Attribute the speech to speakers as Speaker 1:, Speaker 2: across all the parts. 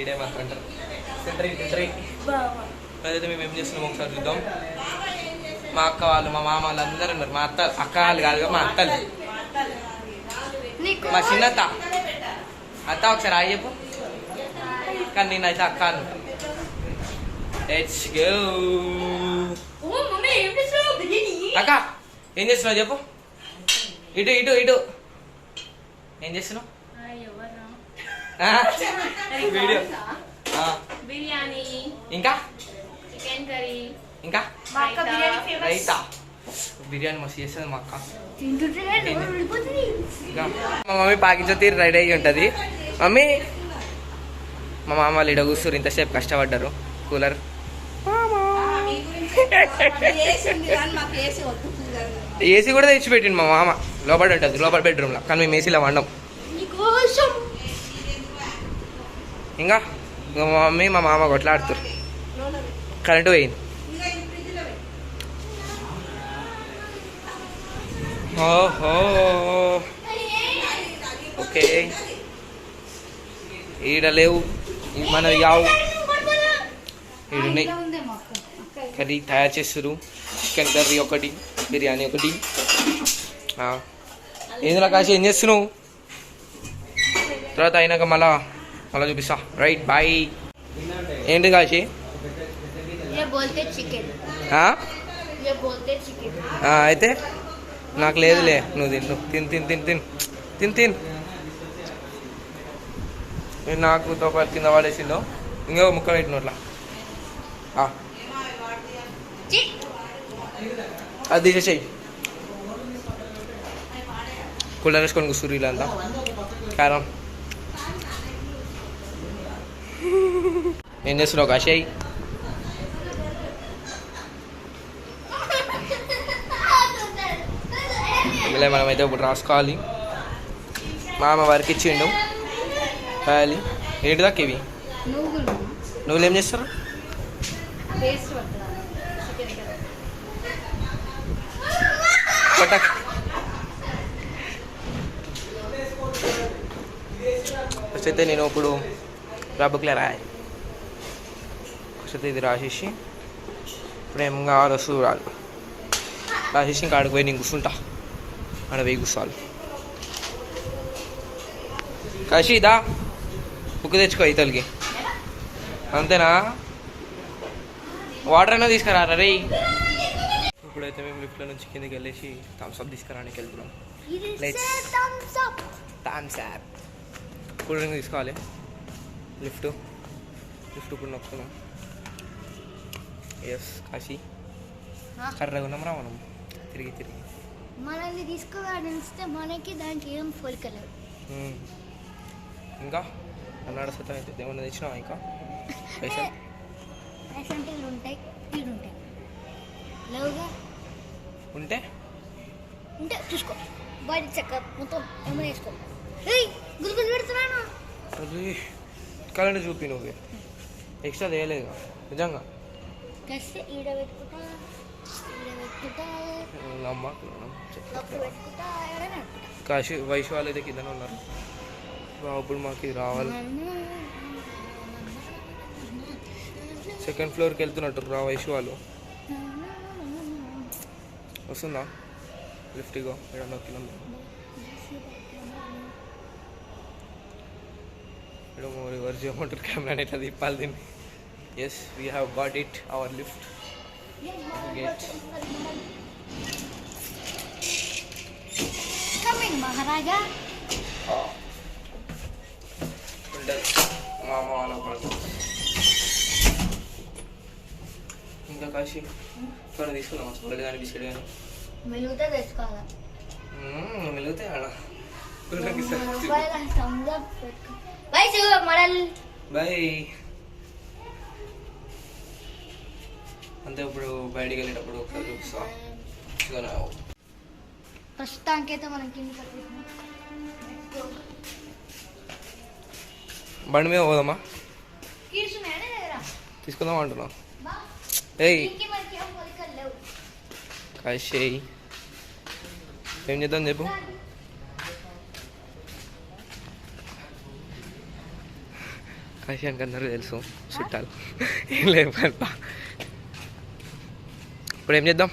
Speaker 1: ఈడే మాట్లాడతారు సెంటరీ సెంటరీ అదైతే మేము ఏం చేస్తున్నాం ఒకసారి చూద్దాం. మా అక్క వాళ్ళు మా మామ వాళ్ళు అందరూ ఉన్నారు. మా అత్త అక్క వాళ్ళు కాదు మా అత్తలు. మా చిన్నత్త. అత్త ఒకసారి ఆగి చెప్పు. కానీ నేనైతే అక్క అను లెట్స్ గో అక్క ఏం చేస్తున్నావు చెప్పు. ఇటు ఇటు ఇటు. ఏం చేస్తున్నావు? ఆ? వీడియో. ఆ,
Speaker 2: బిర్యానీ.
Speaker 1: ఇంకా?
Speaker 2: Chicken curry.
Speaker 1: ఇంకా? రైతా? బిర్యానీ మస్తు చేస్తుంది మా అక్క. మా మమ్మీ పాకించే తీరు రెడీ అయ్యి ఉంటుంది. మమ్మీ? మా మామ వాళ్ళు ఇడ కూర్చురు ఇంతసేపు కష్టపడ్డారు. కూలర్. ఏసీ కూడా తెచ్చిపెట్టిండు మా మామ. లోపల ఉంటుంది లోపల బెడ్రూమ్లో కానీ మేము ఏసీలో వండం. ఇంకా మా మమ్మీ మా మామ కొట్లాడుతారు కరెంటు పోయింది. ఓహో. ఓకే. ఈడ లేవు. మన యావు కావు. ఈడున్నాయి. కర్రీ తయారు చేస్తారు చికెన్ కర్రీ ఒకటి బిర్యానీ ఒకటి. ఆ. కాసి ఏం చేస్తున్నావు? తర్వాత అయినాక మళ్ళా అలా చూపిస్తా. Right bye. ఏంటి కాల్చి అయితే? నాకు లేదులే నువ్వు తింటు తిన్ తిన్ తిన్ తిన్. తిన్ తిన్. నాకు తోపాటు కింద పడేసిండు. ఇంకో ముక్క పెట్టిన అట్లా అది తీసేసేయి. కూలర్ వేసుకొని కూర్చురు ఇలా ఏం చేస్తున్నావు కాశయ్ ఇలా మనమైతే ఇప్పుడు రాసుకోవాలి మామ వారికి ఇచ్చిండు రాయాలి ఏంటి దాకా ఇవి
Speaker 3: నువ్వులు
Speaker 1: ఏం చేస్తారు
Speaker 3: పేస్ట్
Speaker 1: ఫస్ట్ అయితే నేను ఇప్పుడు రబ్బుకులే రాయాలి ఫస్ట్ ఇది రాసేసి ఇప్పుడు ఏం కావాలో చూడాలి రాసేసి ఇంకా ఆడికి పోయి నేను కూర్చుంటా. ఆడ పోయి కూర్చోవాలి. కషిదా బుక్ తెచ్చుకో ఇతలకి అంతేనా? వాటర్ అయినా తీసుకురా రే ఇప్పుడైతే మేము లిఫ్ట్లో నుంచి కిందకి వెళ్ళేసి థమ్స్అప్ తీసుకురానికి వెళ్తున్నాం. Let's- యాప్ కూల్ డ్రింక్ తీసుకోవాలి. లిఫ్ట్. లిఫ్ట్ ఇప్పుడు నొక్కున్నాం ఎస్ కాశీ? కర్రగా ఉన్నాం రా మనం తిరిగి తిరిగి
Speaker 3: మనల్ని తీసుకురాడిస్తే మనకి దానికి ఏం పోలికలేవు
Speaker 1: మ్మ్. ఇంకా అన్నాడు సతం అయితే ఏమన్నా తెచ్చినావా ఇంకా పైసలు
Speaker 3: ఉంటాయి ఉంటాయి లేవుగా
Speaker 1: ఉంటే
Speaker 3: ఉంటే చూసుకో బయట చెక్క మొత్తం ఏమైనా వేసుకో గుల్గులు పెడుతున్నాను
Speaker 1: అది కరెంట్ చూపి నువ్వు ఎక్స్ట్రా తేయలేదు నిజంగా
Speaker 3: ఈడ పెట్టుకుంటా ఈడ పెట్టుకుంటా పెట్టుకుంటా
Speaker 1: కాశీ వయసు వాళ్ళు అయితే కిందనే ఉన్నారు ఇప్పుడు మాకు ఇది రావాలి సెకండ్ ఫ్లోర్కి వెళ్తున్నట్టు రా వయసు వాళ్ళు వస్తుందా లిఫ్ట్ ఇగో ఇక్కడ నొక్కినాం ఇక్కడ రివర్స్ చేయమంటారు కెమెరాని ఎట్లా తిప్పాలి దీన్ని yes we have got it our lift gate
Speaker 3: coming Maharaja
Speaker 1: ఉంటుంది మా అమ్మ వాళ్ళ పడుతుంది ఇంకా కాశీ ఇక్కడ తీసుకున్నాం స్కూల్ కానీ బిస్కెట్ కానీ
Speaker 3: మెలుగుతా తెచ్చుకోవాలా
Speaker 1: మెలుగుతాయి ఆడ
Speaker 3: రూపాయల thumbs up. పెట్టుకో బై చూ మరల్
Speaker 1: బాయ్ అంతే ఇప్పుడు బయటికి వెళ్ళేటప్పుడు ఒకసారి చూపిస్తా.
Speaker 3: ప్రస్తుతానికి అయితే మనం కింద
Speaker 1: బండి మీద పోదామా? తీసుకుందాం అంటున్నా ఏయ్.
Speaker 3: మనకి ఏం
Speaker 1: కాశీ చేద్దాం చెప్పు. కాశీయానికి అందరూ తెలుసు. చుట్టాలు. ఏం కనుక ఇప్పుడు ఏం చేద్దాం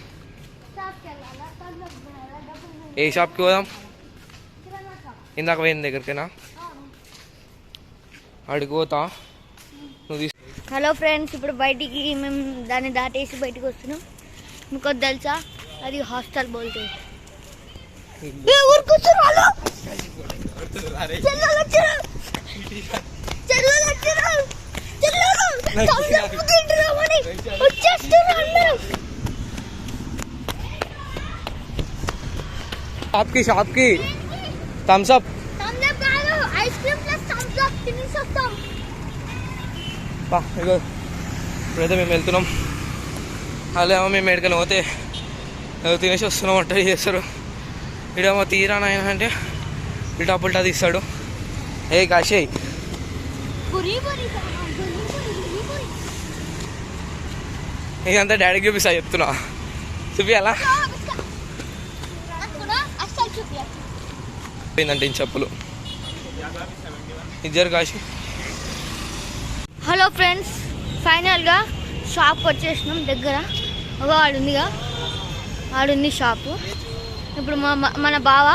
Speaker 1: ఏ షాప్కి పోదాం? ఇందాక పోయిన దగ్గరికేనా? అడిగి పోతా. నువ్వు తీసు
Speaker 3: హలో ఫ్రెండ్స్ ఇప్పుడు బయటికి మేము దాన్ని దాటేసి బయటికి వస్తున్నాం. మీకు తెలుసా? అది హాస్టల్ బోల్తే ఊరుకొచ్చారు వాళ్ళు చెల్లెలు వచ్చారు చెల్లెలు వచ్చారు చెల్లెలు తమ్ముడు తింటున్నామని వచ్చేస్తున్నారు అందరూ
Speaker 1: షాప్కి షాప్కి థమ్స్ అప్
Speaker 3: థమ్స్ కాదు ice cream plus Thums Up తినేసి వస్తాం
Speaker 1: బా ఇగో ఇప్పుడైతే మేము వెళ్తున్నాం అదేమో మేము ఎక్కడికైనా పోతే ఏదో తినేసి వస్తున్నాం వంట చేస్తారు ఇడేమో తీరా నాయన అంటే ఇటా పుల్టా తీస్తాడు ఏ కాశీ
Speaker 3: పురి పురి పురి పురి పురి
Speaker 1: ఇదంతా డాడీకి చూపిస్తా చెప్తున్నా చూపియాలా
Speaker 3: అస్సలు చూపి
Speaker 1: ఈ చెప్పులు. ఇద్దరు కాశీ.
Speaker 3: హలో ఫ్రెండ్స్ ఫైనల్గా షాప్ వచ్చేసినాం దగ్గర. ఒక ఆడుందిగా ఆడుంది షాపు. ఇప్పుడు మా మన బావ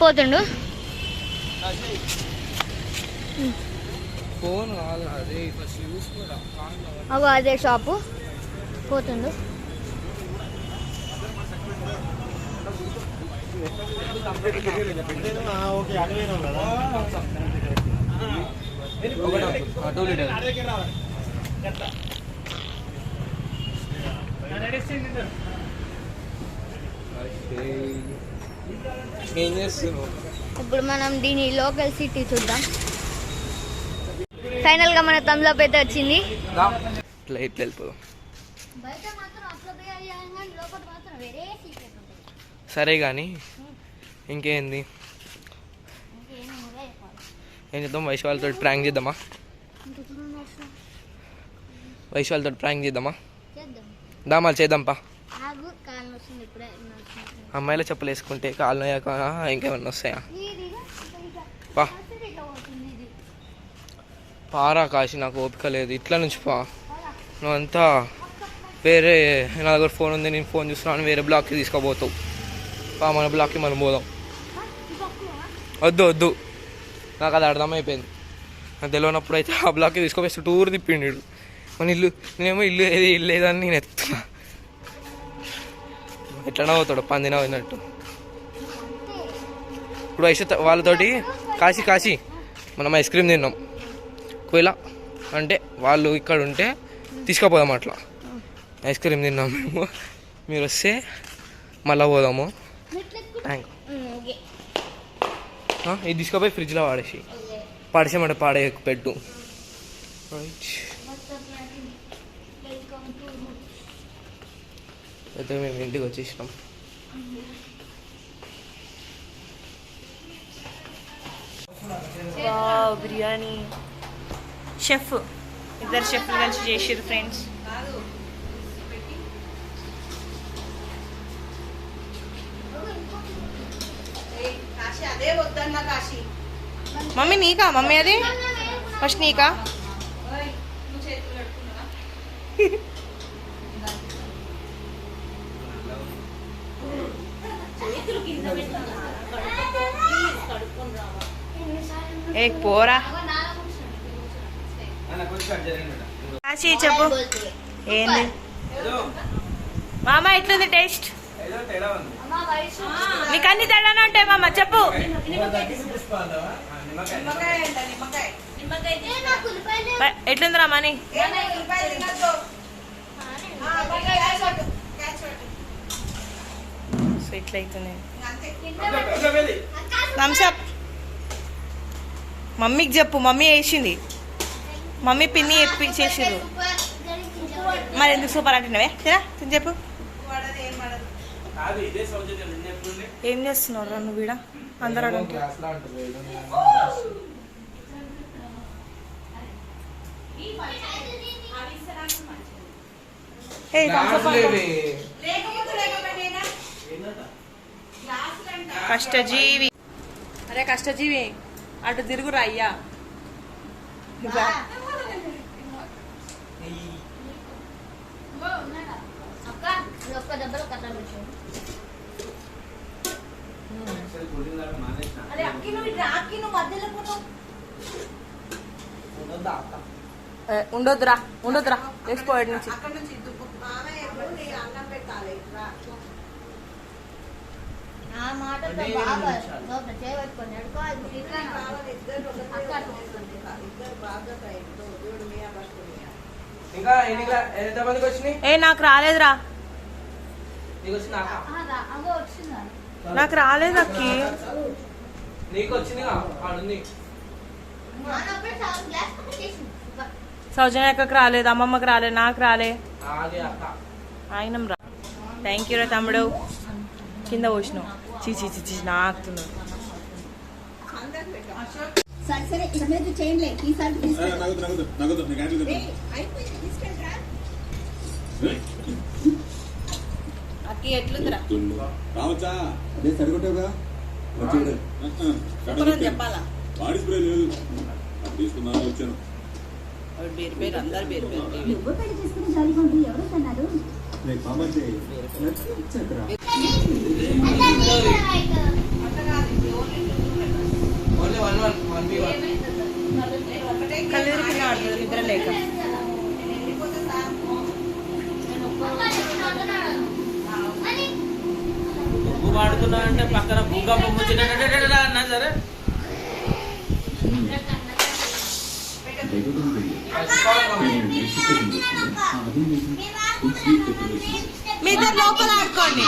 Speaker 3: పోతుండు.
Speaker 1: అదే
Speaker 3: షాపు. పోతుండు.
Speaker 1: ఏం చేస్తున్నావు
Speaker 3: ఇప్పుడు మనం దీని లోకల్ సిటీ చూద్దాం. ఫైనల్గా మన తమ్లప్ అయితే వచ్చింది.
Speaker 1: ఇట్లా ఇట్లా వెళ్ళిపోదాం.
Speaker 3: బయట మాత్రం లోపల మాత్రం వేరే
Speaker 1: సరే కానీ ఇంకేంది? ఏం చేద్దాం? వయసు వాళ్ళతో ప్రాంక్ చేద్దామా? వయసు వాళ్ళతో ప్రాంక్ చేద్దామా?
Speaker 3: చేద్దాం
Speaker 1: దామాలు చేద్దాంపా అమ్మాయిల చెప్పులు వేసుకుంటే కాళ్ళు అయ్యాక ఇంకేమన్నా వస్తాయా? పా. పారా కాశీ నాకు ఓపిక లేదు. ఇట్లా నుంచి పా. నువ్వంతా వేరే నా దగ్గర ఫోన్ ఉంది నేను ఫోన్ చూస్తున్నాను వేరే బ్లాక్కి తీసుకోబోతావు పా మన బ్లాక్కి మనం పోదాం. వద్దు వద్దు. నాకు అది అర్థమైపోయింది. నాకు తెలియనప్పుడు అయితే ఆ బ్లాక్కి తీసుకోపోయి చుట్టూరు తిప్పిండు. మన ఇల్లు నేనేమో ఇల్లు ఏది ఇల్లు లేదని నేను ఎత్తున్నా ఎట్లనే అవుతాడు పందిన పోయినట్టు. ఇప్పుడు ఐష వాళ్ళతోటి కాశీ కాశీ. మనం ఐస్ క్రీమ్ తిన్నాం. ఒకవేళ అంటే వాళ్ళు ఇక్కడ ఉంటే తీసుకుపోదాం అట్లా. ఐస్ క్రీమ్ తిన్నాం మేము. మీరు వస్తే మళ్ళీ పోదాము.
Speaker 3: ఓకే.
Speaker 1: ఇది తీసుకుపోయి ఫ్రిడ్జ్లో వాడేసి. పాడేసామంటే పాడే పెట్టు. రైట్
Speaker 3: వెల్కమ్ టు
Speaker 1: అయితే మేము ఇంటికి వచ్చేసినాం.
Speaker 2: వావ్ బిర్యానీ షెఫ్ ఇద్దరు షెఫ్లు కలిసి చేసిర్రు ఫ్రెండ్స్
Speaker 4: కాశీ అదే వద్దన్న కాశీ
Speaker 2: మమ్మీ నీకా మమ్మీ అది ఫస్ట్ నీకా ఏ పోరా చెప్పు. ఏంది. మామ ఎట్లుంది టేస్ట్? నీకు అన్ని తేడానే ఉంటాయి మామ చెప్పు. ఎట్లుందిరా మనీ? సో ఇట్లయితుంది
Speaker 4: అంతే
Speaker 2: థమ్స్అప్ మమ్మీకి చెప్పు మమ్మీ వేసింది. మమ్మీ పిన్ని చెప్పి చేసిర్రు మరి ఎందుకు సూపర్ అంటున్నావే? తినా? తిని చెప్పు.
Speaker 4: పడదు ఏం
Speaker 2: చేస్తున్నావు నువ్వు వీడ అందరూ కష్టజీవి. అరే కష్టజీవి అటు తిరుగురా అయ్యా.
Speaker 5: ఒక్క దెబ్బలో కథ పెట్టాను
Speaker 4: అరే అక్కి నువ్వు ఇటు రా, అక్కి నువ్వు మధ్యలో పోతావు. ఏ, ఉండొద్దురా ఉండొద్దురా వేసుకోవాడి నుంచి ఏ నాకు రాలేదురా.
Speaker 3: నీకు వచ్చిందా?
Speaker 4: నాకు రాలేదు అక్కి.
Speaker 3: నీకు
Speaker 4: సౌజన్య అక్కకి రాలేదు అమ్మమ్మకి రాలేదు నాకు రాలే. ఆయనం రా. థ్యాంక్ యూ రా తమ్ముడు. కింద పోసినావు. చీ చీ చీ చీ నాకుతున్నావు
Speaker 6: అందరికి పెట్టాం
Speaker 7: సరే సరే ఇక మీద చేయండి ఈసారి తీసుకెళ్ళి
Speaker 8: నగదు నగదు నగదు నీకు హ్యాండిల్
Speaker 7: ఏయ్, అయిపోయింది తీసుకెళ్ళరా
Speaker 4: అక్కి ఎట్లుందిరా?
Speaker 8: రావచ్చా? అదే
Speaker 4: చెప్పాలా?
Speaker 8: బాడీ స్ప్రే లేదు. అది తీసుకున్నా వచ్చాను.
Speaker 4: బేరు బేరు అందరు బేరు
Speaker 7: పెళ్ళి చేసుకుని ఎవరు
Speaker 8: రేపు
Speaker 3: only one one one B one. బొగ్గు పాడుతున్నా అంటే పక్కన భూకంపం ముచ్చినట్టు అన్నా సరే.
Speaker 4: మీ ఇద్దరు లోపల ఆడుకోండి.